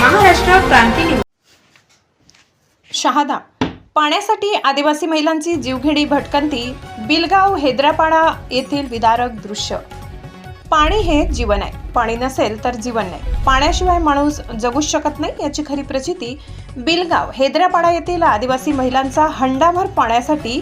Maharashtra Kranti news. Shahada. पाण्यासाठी आदिवासी महिलांची जीवघेणी भटकंती बिलगाव हैदरापाडा येथील विदारक दृश्य. पाणी हे जीवन आहे. पाणी नसेल तर जीवन नाही. पाण्याशिवाय माणूस जगूच शकत नाही याची खरी प्रचिती बिलगाव हैदरापाडा येथील आदिवासी महिलांचा हंडाभर पाण्यासाठी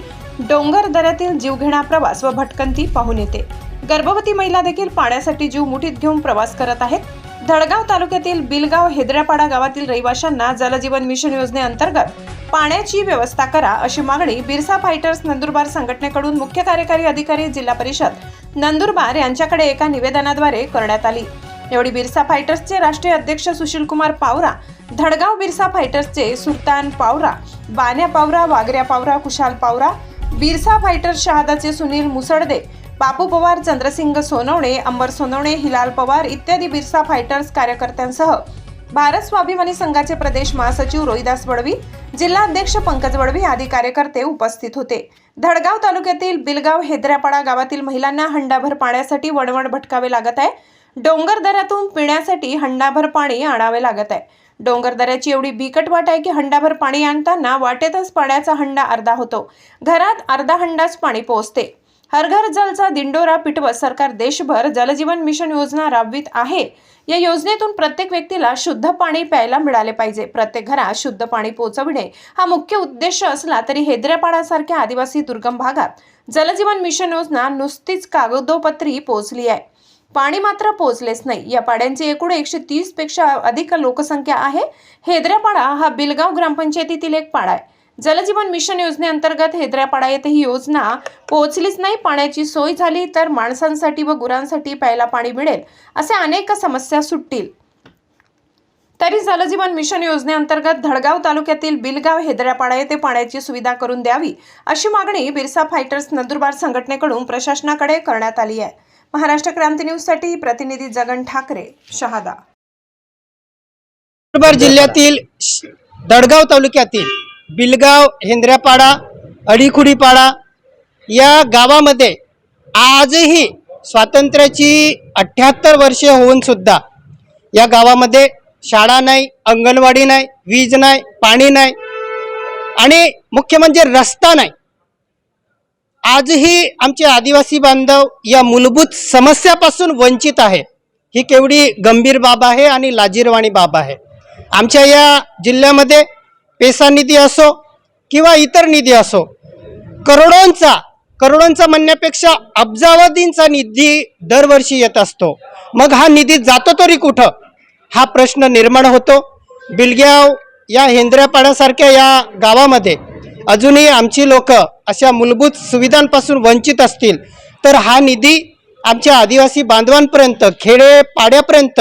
डोंगर दऱ्यातील जीवघेणा प्रवास व भटकंती पाहून येते. गर्भवती महिला देखील पाण्यासाठी जीव मुठीत घेऊन प्रवास करत आहेत. धडगाव तालुक्यातील बिलगाव हेद्रापाडा गावातील रहिवाशांना जलजीवन मिशन योजनेअंतर्गत पाण्याची व्यवस्था करा अशी मागणी बिरसा फायटर्स नंदुरबार संघटनेकडून मुख्य कार्यकारी अधिकारी जिल्हा परिषद नंदुरबार यांच्याकडे एका निवेदनाद्वारे करण्यात आली. एवढी बिरसा फायटर्सचे राष्ट्रीय अध्यक्ष सुशीलकुमार पावरा धडगाव बिरसा फायटर्सचे सुलतान पावरा बान्या पावरा वागऱ्या पावरा कुशाल पावरा बिरसा फायटर्स शहादाचे सुनील मुसळदे बापू पवार चंद्रसिंग सोनवणे अंबर सोनवणे हिलाल पवार इत्यादी बिरसा फायटर्स कार्यकर्त्यांसह भारत स्वाभिमानी संघाचे प्रदेश महासचिव रोहिदास वडवी जिल्हाध्यक्ष पंकज वडवी आदी कार्यकर्ते उपस्थित होते. धडगाव तालुक्यातील बिलगाव हेद्रापाडा गावातील महिलांना हंडाभर पाण्यासाठी वणवण भटकावे लागत आहे. डोंगर दऱ्यातून पिण्यासाठी हंडाभर पाणी आणावे लागत आहे. डोंगर दऱ्याची एवढी बिकट वाट आहे की हंडाभर पाणी आणताना वाटेतच पाण्याचा हंडा अर्धा होतो. घरात अर्धा हंडाच पाणी पोहोचते. हर घर जलचा दिंडोरा पिटवत सरकार देशभर जलजीवन मिशन योजना राबवित आहे. या योजनेतून प्रत्येक व्यक्तीला शुद्ध पाणी प्यायला मिळाले पाहिजे. प्रत्येक घरात शुद्ध पाणी पोहोचविणे हा मुख्य उद्देश असला तरी हैदराबादासारख्या आदिवासी दुर्गम भागात जलजीवन मिशन योजना नुसतीच कागदोपत्री पोहोचली आहे. पाणी मात्र पोहोचलेच नाही. या पाड्यांची एकूण एकशे तीसपेक्षा अधिक लोकसंख्या आहे. हैदरापाडा हा बिलगाव ग्रामपंचायतीतील एक पाडा आहे. जलजीवन मिशन योजनेअंतर्गत हैदरापाडा येथे ही योजना पोहोचलीच नाही. पाण्याची सोय झाली तर माणसांसाठी व गुरांसाठी प्यायला पाणी मिळेल असे अनेक समस्या सुटतील. तरी जलजीवन मिशन योजनेअंतर्गत धडगाव तालुक्यातील बिलगाव हैदरापाडा येथे पाण्याची सुविधा करून द्यावी अशी मागणी बिरसा फायटर्स नंदुरबार संघटनेकडून प्रशासनाकडे करण्यात आली आहे. महाराष्ट्र क्रांती न्यूजसाठी प्रतिनिधी जगन ठाकरे शहादा. नंदुरबार जिल्ह्यातील दडगाव तालुक्यातील बिलगाव हेंद्र्यापाडा अडीखुडीपाडा या गावामध्ये आजही स्वातंत्र्याची अठ्ठ्याहत्तर वर्षे होऊन सुद्धा या गावामध्ये शाळा नाही अंगणवाडी नाही वीज नाही पाणी नाही आणि मुख्य म्हणजे रस्ता नाही. आजही आमचे आदिवासी बांधव या मूलभूत समस्यापासून वंचित आहे. ही केवढी गंभीर बाब आहे आणि लाजीरवाणी बाब आहे. आमच्या या जिल्ह्यामध्ये पेसा निधी असो किंवा इतर निधी असो करोडोंचा करोडोंचा म्हणण्यापेक्षा अब्जावधींचा निधी दरवर्षी येत असतो. मग हा निधी जातो तरी कुठं? हा प्रश्न निर्माण होतो. बिलग्याव या हेंद्र्यापाड्यासारख्या या गावामध्ये अजूनही आमची लोक अशा मूलभूत सुविधांपासून वंचित असतील तर हा निधी आमच्या आदिवासी बांधवांपर्यंत खेडे पाड्यापर्यंत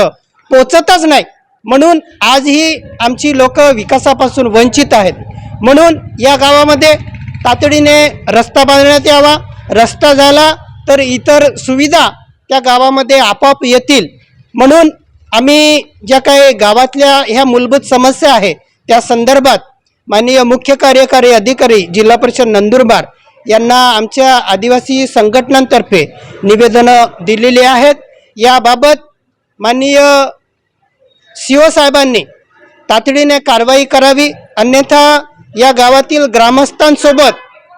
पोचतच नाही. म्हणून आजही आमची लोक विकासापासून वंचित आहेत. म्हणून या गावामध्ये तातडीने रस्ता बांधण्यात यावा रस्ता झाला तर इतर सुविधा त्या गावामध्ये आपोआप येतील. म्हणून आम्ही ज्या काही गावातल्या ह्या मूलभूत समस्या आहे त्या संदर्भात माननीय मुख्य कार्यकारी अधिकारी जिल्हा परिषद नंदुरबार यांना आमच्या आदिवासी संघटनांतर्फे निवेदनं दिलेली आहेत. याबाबत माननीय सीओ साहेबांनी तातडीने कारवाई करावी अन्यथा या गावातील ग्रामस्थांसोबत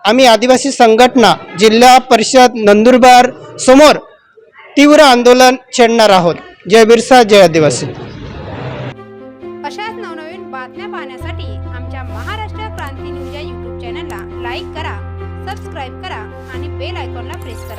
आम्ही आदिवासी संघटना जिल्हा परिषद नंदुरबार समोर तीव्र आंदोलन छेडणार आहोत. जय बिरसा जय आदिवासी. अशाच नवनवीन बातम्या पाहण्यासाठी आमच्या महाराष्ट्र क्रांती न्यूज या युट्यूब चॅनलला लाईक करा सबस्क्राईब करा आणि बेल आयकॉनला प्रेस करा.